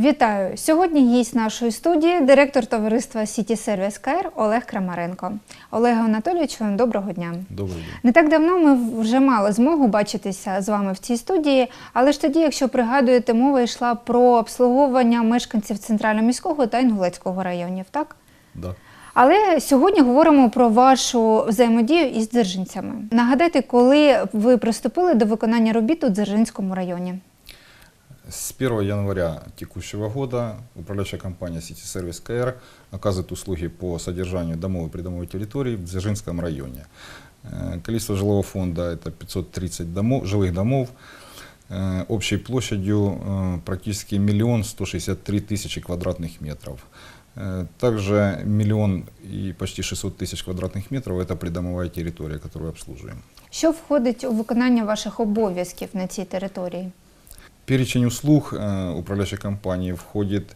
Вітаю! Сьогодні гість нашої студії директор товариства Сіті Сервіс КР Олег Крамаренко. Олег Анатолійович, вам доброго дня. Добрий день. Не так давно ми вже мали змогу бачитися з вами в цій студії, але ж тоді, якщо пригадуєте, мова йшла про обслуговування мешканців Центрально-міського та Інгулецького районів, так? Да. Але сьогодні говоримо про вашу взаємодію із дзержинцями. Нагадайте, коли ви приступили до виконання робіт у Дзержинському районі. С 1 января текущего года управляющая компания City Service КР оказывает услуги по содержанию домов и придомовой территории в Дзержинском районе. Э, Количество жилого фонда это 530 домов, жилых домов э, общей площадью э, практически миллион 163 тысячи квадратных метров. Э, Также миллион и почти 600 тысяч квадратных метров это придомовая территория, которую обслуживаем. Що входить у виконання ваших обов'язків на цій території? Перечень услуг э, управляющей компании входит,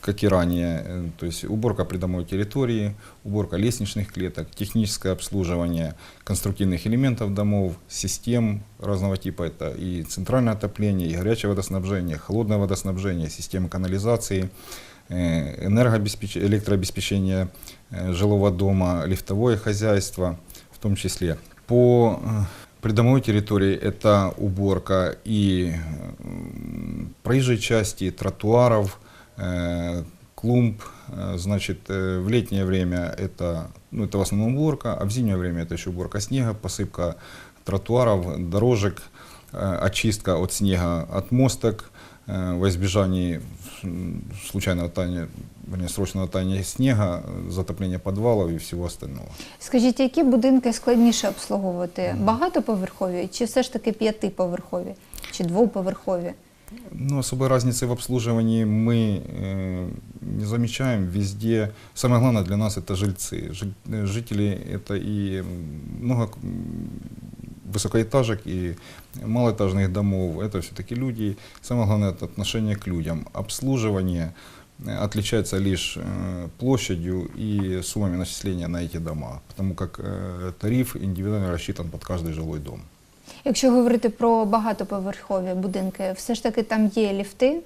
как и ранее, э, то есть уборка придомовой территории, уборка лестничных клеток, техническое обслуживание конструктивных элементов домов, систем разного типа. Это и центральное отопление, и горячее водоснабжение, холодное водоснабжение, системы канализации, э, энергообеспеч- электрообеспечение э, жилого дома, лифтовое хозяйство в том числе. По э, придомовой территории это уборка и м, проезжей части, тротуаров, э, клумб. Э, Значит, э, в летнее время это, ну, это в основном уборка, а в зимнее время это еще уборка снега, посыпка тротуаров, дорожек, э, очистка от снега от мосток, э, во избежании м, случайного таяния, вернее, срочного таяния снега, э, затопления подвалов и всего остального. Скажіть, які будинки складніше обслуговувати? Багатоповерхові чи все ж таки п'ятиповерхові чи двоповерхові? Ну, особой разницы в обслуживании мы э, не замечаем везде. Самое главное для нас это жильцы. Жи- э, Жители это и м, много м, высокоэтажек и малоэтажных домов. Это все-таки люди. Самое главное это отношение к людям. Обслуживание э, отличается лишь э, площадью и суммами начисления на эти дома, потому как э, тариф индивидуально рассчитан под каждый жилой дом. Якщо говорити про багатоповерхові будинки, все ж таки там є ліфти,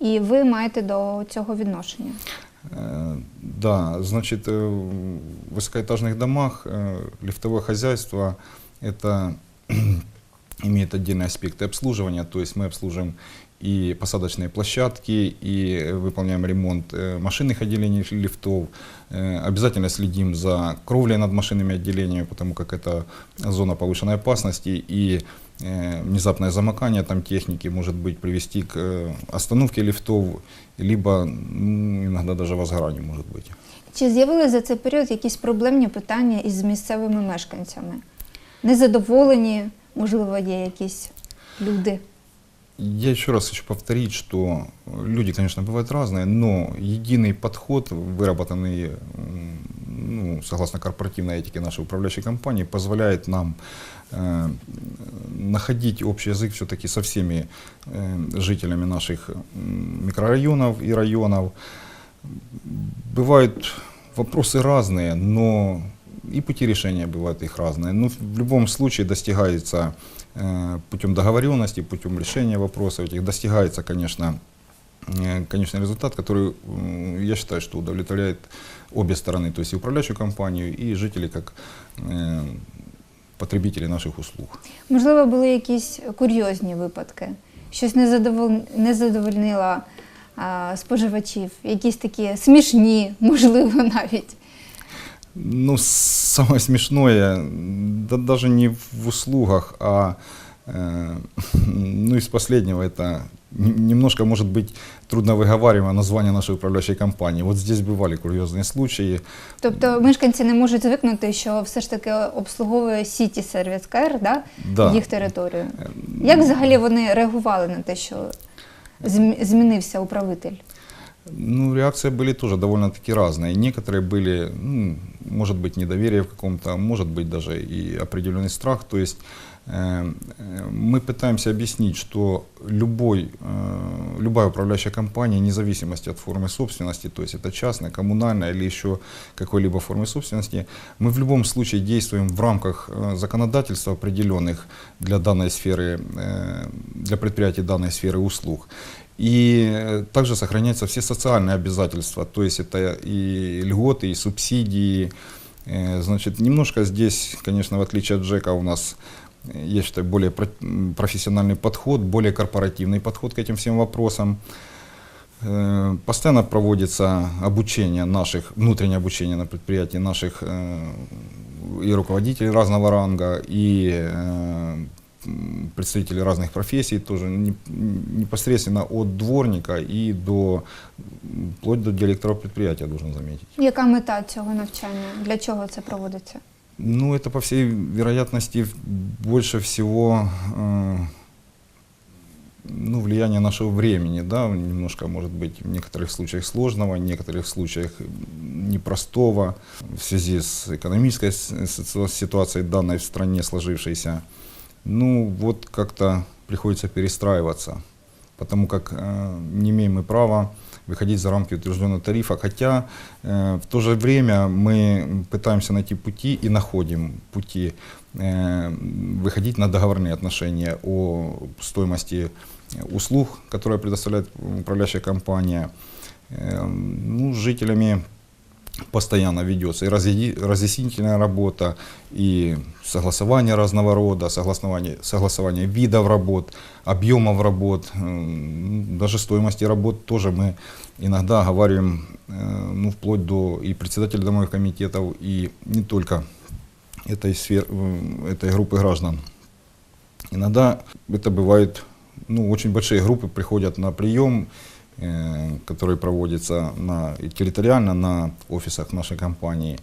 і ви маєте до цього відношення. Э, Да, значит, э, в высокоэтажных домах э, лифтовое хозяйство это имеет отдельные аспекты обслуживания, то есть мы обслуживаем и посадочные площадки, и выполняем ремонт э, машинных отделений лифтов. Э, Обязательно следим за кровлей над машинными отделениями, потому как это зона повышенной опасности, и э, внезапное замыкание там техники может быть привести к э, остановке лифтов, либо м, иногда даже возгоранию может быть. Чи з'явилися за цей період якісь проблемні питання із місцевими мешканцями? Незадоволені, можливо, є якісь люди. Я еще раз хочу повторить, что люди, конечно, бывают разные, но единый подход, выработанный м, ну, согласно корпоративной этике нашей управляющей компании, позволяет нам э, находить общий язык все-таки со всеми э, жителями наших м, микрорайонов и районов. Бывают вопросы разные, но и пути решения бывают их разные. Но в любом случае достигается э, путем договоренности, путем решения вопросов этих, достигается, конечно, э, конечный результат, который, м, я считаю, что удовлетворяет обе стороны, то есть и управляющую компанию, и жителей как э, потребителей наших услуг. Можливо, були якісь курйозні випадки, щось не, задовол... не задовольнило а, споживачів, якісь такі смішні, можливо, навіть. Ну, самое смешное, да даже не в услугах, а э, ну, из последнего это н- немножко, может быть, трудно выговариваемое название нашей управляющей компании. Вот здесь бывали курьезные случаи. Тобто мешканці не можуть звикнути, що все ж таки обслуговує Сіті Сервіс КР, да? Да. їх територію. Як взагалі вони реагували на те, що зм- змінився управитель? Ну, реакции были тоже довольно-таки разные. Некоторые были, ну, может быть, недоверие в каком-то, может быть, даже и определенный страх. То есть э, мы пытаемся объяснить, что любой, э, любая управляющая компания, вне зависимости от формы собственности, то есть это частная, коммунальная или еще какой-либо формы собственности, мы в любом случае действуем в рамках э, законодательства определенных для данной сферы, э, для предприятий данной сферы услуг. И э, также сохраняются все социальные обязательства, то есть это и льготы, и субсидии. Э, Значит, немножко здесь, конечно, в отличие от Джека, у нас, э, я считаю, более про- м, профессиональный подход, более корпоративный подход к этим всем вопросам. Э, Постоянно проводится обучение наших, внутреннее обучение на предприятии наших э, и руководителей разного ранга, и э, м, представителей разных профессий, тоже не- непосредственно от дворника и до, м, вплоть до директора предприятия, должен заметить. Яка мета цього навчання? Для чого це проводиться? Ну, это, по всей вероятности, больше всего э, ну, влияние нашего времени, да, немножко, может быть, в некоторых случаях сложного, в некоторых случаях непростого в связи с экономической ситуацией данной в стране сложившейся. Ну, вот как-то приходится перестраиваться, потому как э, не имеем мы права выходить за рамки утвержденного тарифа, хотя э, в то же время мы пытаемся найти пути и находим пути э, выходить на договорные отношения о стоимости услуг, которые предоставляет управляющая компания. Э, ну, с жителями постоянно ведется и разъяснительная работа, и согласование разного рода, согласование, согласование видов работ, объемов работ, м, даже стоимости работ тоже мы иногда оговариваем, э, ну, вплоть до и председателей домовых комитетов, и не только этой, сфер, э, этой группы граждан. Иногда это бывает, ну, очень большие группы приходят на прием, э, который проводится на, и территориально на офисах нашей компании.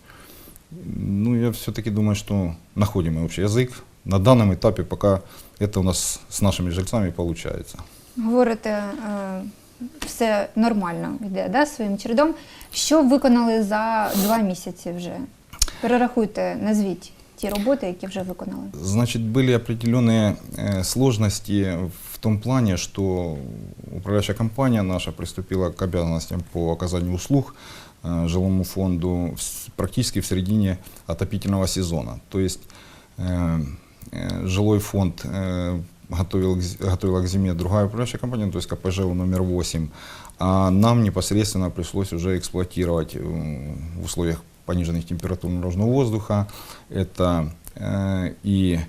Ну, я все-таки думаю, что находим мы общий язык. На данном этапе пока это у нас с нашими жильцами получается. Говорите, е, все нормально йде да, своїм чередом. Що виконали за два місяці вже? Перерахуйте, назвіть ті роботи, які вже виконали. Значит, были определенные э, сложности в том плане, что управляющая компания наша приступила к обязанностям по оказанию услуг э, жилому фонду практически в середине отопительного сезона. То есть э, э, жилой фонд э, готовил, готовила к зиме другая управляющая компания, то есть КПЖУ номер 8, а нам непосредственно пришлось уже эксплуатировать э, в условиях пониженных температур наружного воздуха. Это э, и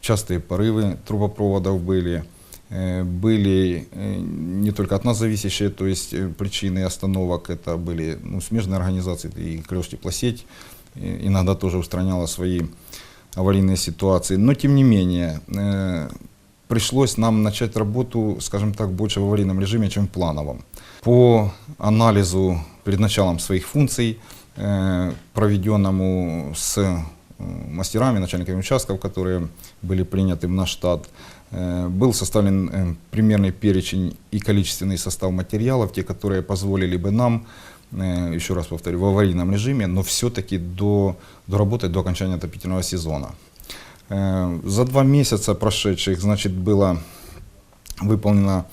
частые порывы трубопроводов были, были э, не только от нас зависящие, то есть э, причины остановок, это были ну, смежные организации, и Крёс-Теплосеть э, иногда тоже устраняла свои аварийные ситуации. Но тем не менее, э, пришлось нам начать работу, скажем так, больше в аварийном режиме, чем в плановом. По анализу перед началом своих функций, э, проведенному с э, мастерами, начальниками участков, которые были приняты в наш штат, э, был составлен э, примерный перечень и количественный состав материалов, те, которые позволили бы нам, э, еще раз повторю, в аварийном режиме, но все-таки до, доработать до окончания отопительного сезона. Э, За два месяца прошедших, значит, было выполнена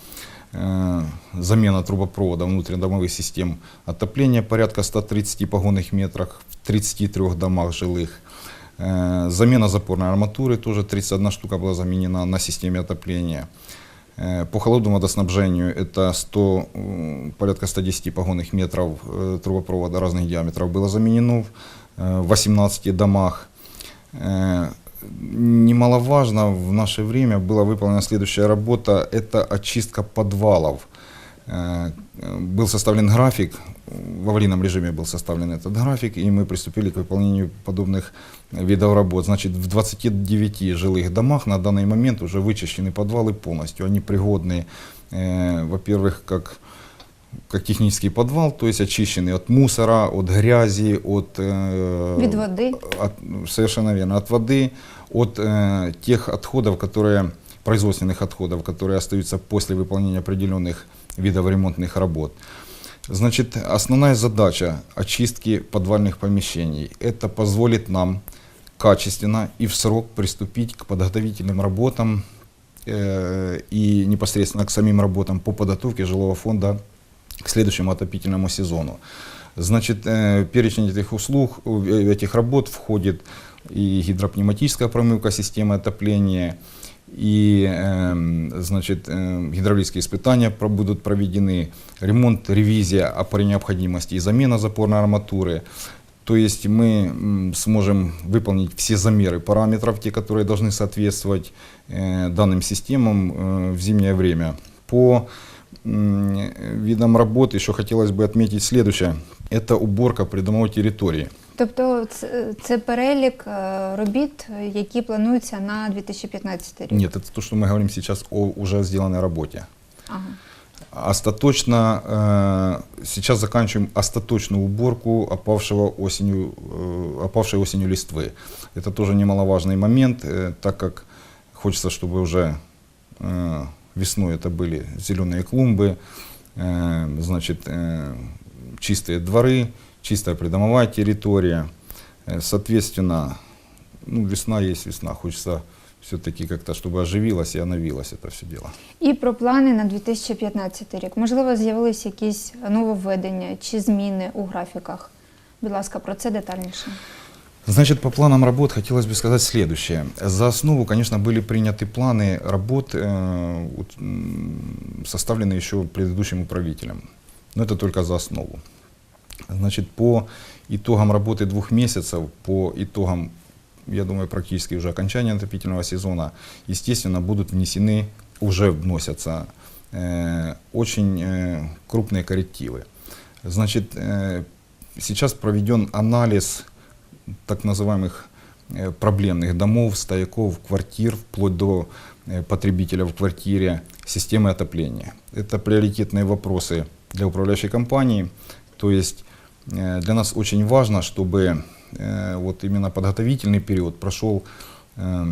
э, замена трубопровода внутридомовых систем отопления порядка 130 погонных метрах в 33 домах жилых. Э, Замена запорной арматуры, тоже 31 штука была заменена на системе отопления. Э, По холодному водоснабжению это 100, э, порядка 110 погонных метров э, трубопровода разных диаметров было заменено в э, 18 домах. Немаловажно в наше время была выполнена следующая работа, это очистка подвалов. Э, Был составлен график, в аварийном режиме был составлен этот график, и мы приступили к выполнению подобных видов работ. Значит, в 29 жилых домах на данный момент уже вычищены подвалы полностью. Они пригодны, э, во-первых, как как технический подвал, то есть очищенный от мусора, от грязи, от э, Від води. от- совершенно верно. От воды, от э, тех отходов, которые, производственных отходов, которые остаются после выполнения определенных видов ремонтных работ. Значит, основная задача очистки подвальных помещений – это позволит нам качественно и в срок приступить к подготовительным работам э, и непосредственно к самим работам по подготовке жилого фонда к следующему отопительному сезону. Значит, э, перечень этих услуг, э, этих работ входит и гидропневматическая промывка системы отопления, и эм, значит, эм, гидравлические испытания про- будут проведены, ремонт, ревизия, а при необходимости и замена запорной арматуры. То есть мы м, сможем выполнить все замеры параметров, те, которые должны соответствовать э, данным системам э, в зимнее время. По м, видам работ еще хотелось бы отметить следующее. Это уборка придомовой территории. Тобто це, це перелік е, робіт, е, які плануються на 2015 рік. Нет, это то, что мы говорим сейчас о уже сделанной работе. Ага. Остаточно, э, сейчас заканчиваем остаточную уборку опавшего осенью, э, опавшей осенью листвы. Это тоже немаловажный момент, э, так как хочется, чтобы уже э, весной это были зеленые клумбы, э, значит, э, чистые дворы, чистая придомовая территория. Э, Соответственно, ну, весна есть весна, хочется все-таки как-то, чтобы оживилось и оновилось это все дело. І про плани на 2015 рік. Можливо, з'явились якісь нововведення чи зміни у графіках. Будь ласка, про це детальніше. Значит, по планам работ хотелось бы сказать следующее. За основу, конечно, были приняты планы работ, э, вот, м, составленные еще предыдущим управителем. Но это только за основу. Значит, по итогам работы двух месяцев, по итогам, я думаю, практически уже окончания отопительного сезона, естественно, будут внесены, уже вносятся э, очень э, крупные коррективы. Значит, э, сейчас проведен анализ так называемых э, проблемных домов, стояков, квартир, вплоть до э, потребителя в квартире, системы отопления. Это приоритетные вопросы для управляющей компании. То есть для нас очень важно, чтобы э, вот именно подготовительный период прошел э,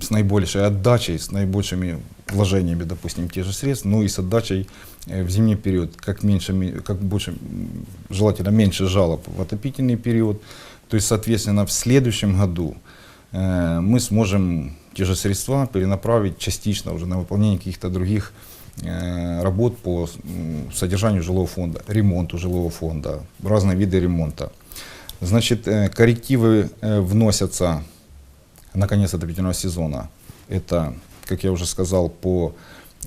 с наибольшей отдачей, с наибольшими вложениями, допустим, тех же средств, но и с отдачей э, в зимний период, как, меньше, как больше, желательно меньше жалоб в отопительный период. То есть, соответственно, в следующем году э, мы сможем те же средства перенаправить частично уже на выполнение каких-то других э, работ по содержанию жилого фонда, ремонту жилого фонда, разные виды ремонта. Значит, э, коррективы э, вносятся на конец отопительного сезона. Это, как я уже сказал, по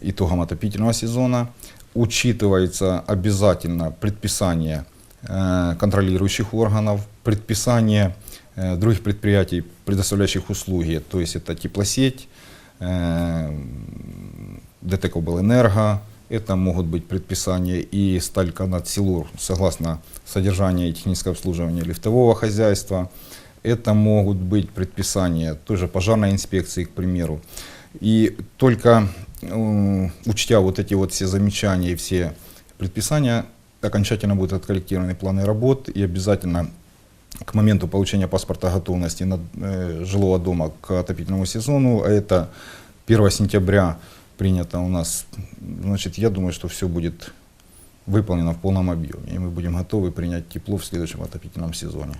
итогам отопительного сезона. Учитывается обязательно предписание э, контролирующих органов, предписание э, других предприятий, предоставляющих услуги, то есть это теплосеть, ДТК Энерго, это могут быть предписания и Стальканат-Силур согласно содержания и технического обслуживания лифтового хозяйства. Это могут быть предписания той же пожарной инспекции, к примеру. И только э, учтя вот эти вот все замечания и все предписания, окончательно будут откорректированы планы работ и обязательно к моменту получения паспорта готовности на- э, жилого дома к отопительному сезону, а это 1 сентября принято у нас, значит, я думаю, что все будет выполнено в полном объеме, и мы будем готовы принять тепло в следующем отопительном сезоне.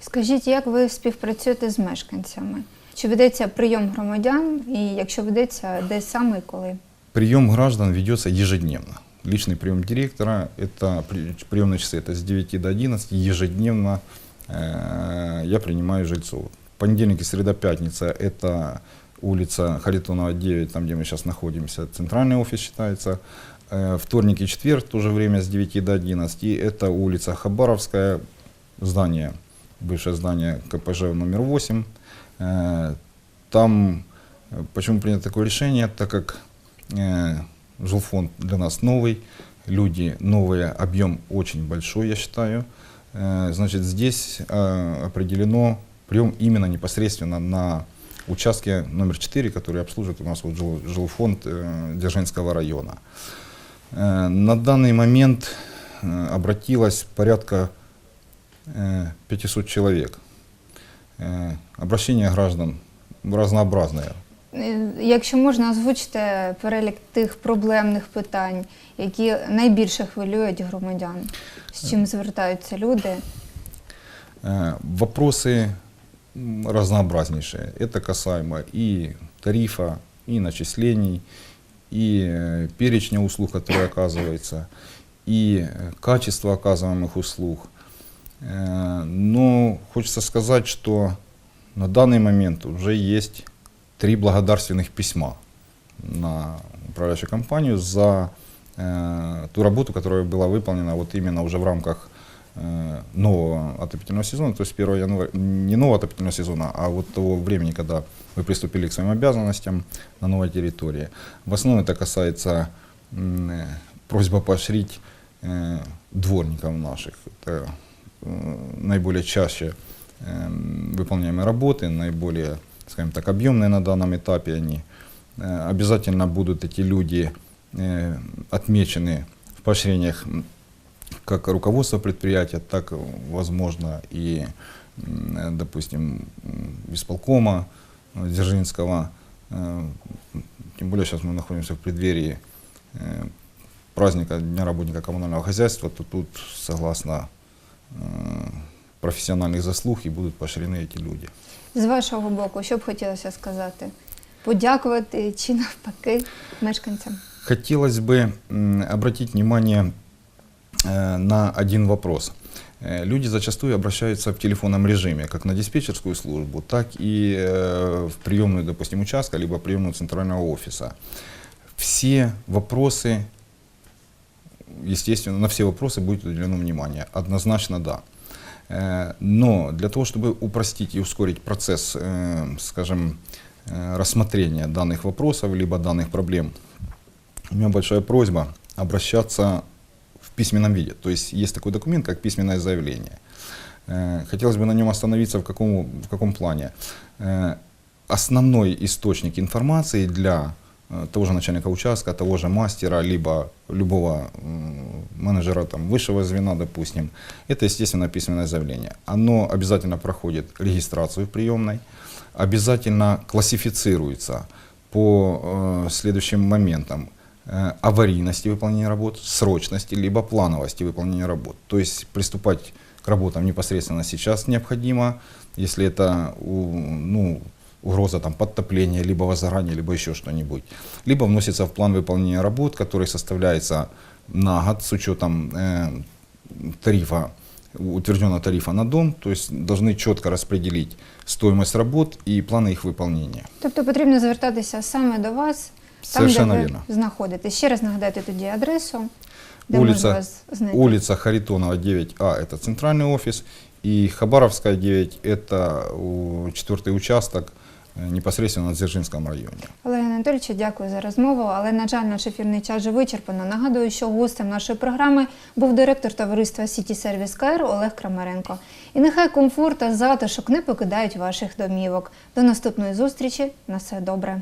Скажіть, як ви співпрацюєте з мешканцями? Чи ведеться прийом громадян? І якщо ведеться, де саме і коли? Прием граждан ведется ежедневно. Личный прием директора, это при- приемные часы, это с 9 до 11, ежедневно э, я принимаю жильцов. Понедельник и среда, пятница, это улица Харитонова 9, там, где мы сейчас находимся, центральный офис считается. Э, Вторник и четверг, в то же время с 9 до 11, и это улица Хабаровская, здание, бывшее здание КПЖ номер 8. Э, Там, э, почему принято такое решение, так как жилфонд для нас новый, люди новые, объем очень большой, я считаю. Значит, здесь определено прием именно непосредственно на участке номер 4, который обслуживает у нас вот жил- жилфонд э, Дзержинского района. Э, На данный момент э, обратилось порядка э, 500 человек. Э, Обращения граждан разнообразные. Е, Якщо можна, озвучте перелік тих проблемних питань, які найбільше хвилюють громадян, з чим звертаються люди. Э, Вопросы м, разнообразнейшие. Это касаемо и тарифа, и начислений, и э, перечня услуг, которые оказывается, и э, качества оказываемых услуг. Э, Но хочется сказать, что на данный момент уже есть три благодарственных письма на управляющую компанию за ту работу, которая была выполнена вот именно уже в рамках нового отопительного сезона, то есть 1 января, не нового отопительного сезона, а вот того времени, когда вы приступили к своим обязанностям на новой территории. В основном это касается э, просьба поощрить э, дворников наших. Это э, наиболее чаще э, выполняемые работы, наиболее, скажем так, объемные на данном этапе они. Э, Обязательно будут эти люди э, отмечены в поощрениях как руководство предприятия, так, э, возможно, и, м, э, допустим, м, исполкома э, Дзержинского. Э, Тем более сейчас мы находимся в преддверии э, праздника Дня работника коммунального хозяйства, то тут, согласно э, профессиональных заслуг, и будут поощрены эти люди. З вашого боку, що б хотілося сказати? Подякувати чи навпаки мешканцям? Хотелось бы м, обратить внимание э, на один вопрос. Э, Люди зачастую обращаются в телефонном режиме, как на диспетчерскую службу, так и э, в приемную, допустим, участка, либо приемную центрального офиса. Все вопросы, естественно, на все вопросы будет уделено внимание. Однозначно да. Э, Но для того, чтобы упростить и ускорить процесс, э, скажем, э, рассмотрения данных вопросов, либо данных проблем, у меня большая просьба обращаться письменном виде. То есть есть такой документ, как письменное заявление. Э, Хотелось бы на нем остановиться в каком, в каком плане. Э, Основной источник информации для э, того же начальника участка, того же мастера, либо любого менеджера там, высшего звена, допустим, это, естественно, письменное заявление. Оно обязательно проходит регистрацию в приемной, обязательно классифицируется по э, следующим моментам аварийности выполнения работ, срочности, либо плановости выполнения работ. То есть приступать к работам непосредственно сейчас необходимо, если это у- ну, угроза там, подтопления, либо возгорания, либо еще что-нибудь. Либо вносится в план выполнения работ, который составляется на год с учетом э, тарифа, утвержденного тарифа на дом, то есть должны четко распределить стоимость работ и планы их выполнения. Тобто потрібно звертатися саме до вас, там, Совершенно де ви вірно. знаходитесь. Ще раз нагадайте тоді адресу, де Улиця- можна вас знайти. Улица Харитонова 9А – это центральный офис, и Хабаровская 9 – это у- четвертый участок э, непосредственно на Дзержинском районе. Олег Анатолійович, дякую за розмову. Але, на жаль, наш ефірний час вже вичерпано. Нагадую, що гостем нашої програми був директор товариства Сіті Сервіс КР Олег Крамаренко. І нехай комфорт та затишок не покидають ваших домівок. До наступної зустрічі. На все добре.